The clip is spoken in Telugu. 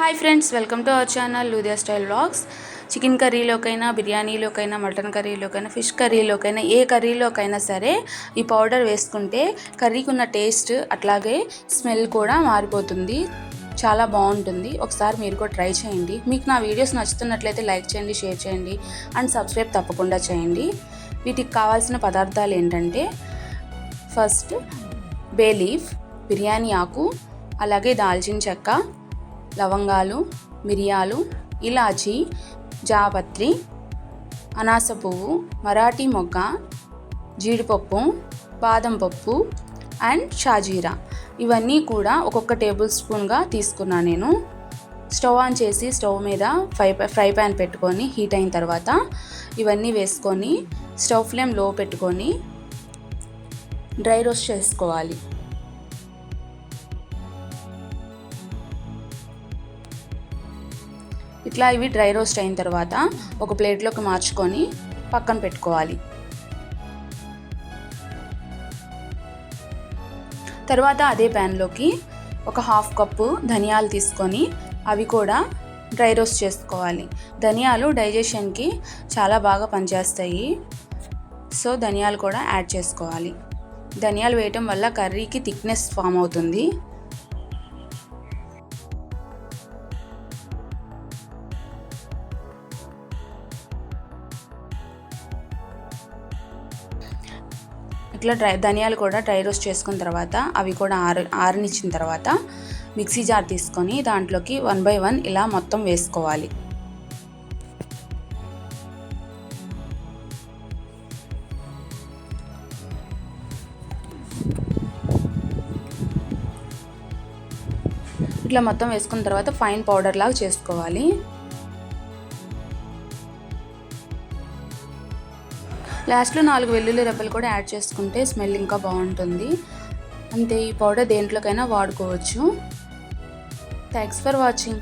Hi friends welcome to our channel లూదియా style vlogs chicken కర్రీలోకైనా బిర్యానీలోకైనా మటన్ కర్రీలోకైనా ఫిష్ కర్రీలోకైనా ఏ కర్రీలోకైనా సరే ఈ పౌడర్ వేసుకుంటే కర్రీకి ఉన్న టేస్ట్ అట్లాగే స్మెల్ కూడా మారిపోతుంది. చాలా బాగుంటుంది. ఒకసారి మీరు కూడా ట్రై చేయండి. మీకు నా వీడియోస్ నచ్చుతున్నట్లయితే లైక్ చేయండి షేర్ చేయండి అండ్ సబ్స్క్రైబ్ తప్పకుండా చేయండి. వీటికి కావాల్సిన పదార్థాలు ఏంటంటే ఫస్ట్ బే లీఫ్ బిర్యానీ ఆకు అలాగే దాల్చిన చెక్క లవంగాలు మిరియాలు ఇలాచి జాపత్రి అనాస పువ్వు మరాఠీ మొగ్గ జీడిపప్పు బాదం పప్పు అండ్ షాజీరా. ఇవన్నీ కూడా ఒక్కొక్క టేబుల్ స్పూన్గా తీసుకున్నాను నేను. స్టవ్ ఆన్ చేసి స్టవ్ మీద ఫ్రై ఫ్రై ప్యాన్ పెట్టుకొని హీట్ అయిన తర్వాత ఇవన్నీ వేసుకొని స్టవ్ ఫ్లేమ్లో పెట్టుకొని డ్రై రోస్ట్ చేసుకోవాలి. ఇట్లా ఇవి డ్రై రోస్ట్ అయిన తర్వాత ఒక ప్లేట్లోకి మార్చుకొని పక్కన పెట్టుకోవాలి. తర్వాత అదే ప్యాన్లోకి ఒక హాఫ్ కప్పు ధనియాలు తీసుకొని అవి కూడా డ్రై రోస్ట్ చేసుకోవాలి. ధనియాలు డైజెషన్కి చాలా బాగా పనిచేస్తాయి. సో ధనియాలు కూడా యాడ్ చేసుకోవాలి. ధనియాలు వేయటం వల్ల కర్రీకి థిక్నెస్ ఫామ్ అవుతుంది. ఇట్లా డ్రై ధనియాలు కూడా డ్రై రోస్ట్ చేసుకున్న తర్వాత అవి కూడా ఆర ఆరనిచ్చిన తర్వాత మిక్సీ జార్ తీసుకొని దాంట్లోకి వన్ బై వన్ ఇలా మొత్తం వేసుకోవాలి. ఇట్లా మొత్తం వేసుకున్న తర్వాత ఫైన్ పౌడర్ లాగా చేసుకోవాలి. లాస్ట్లో నాలుగు వెల్లుల్లి రెబ్బలు కూడా యాడ్ చేసుకుంటే స్మెల్ ఇంకా బాగుంటుంది. అంతే ఈ పౌడర్ దేంట్లోకైనా వాడుకోవచ్చు. Thanks for watching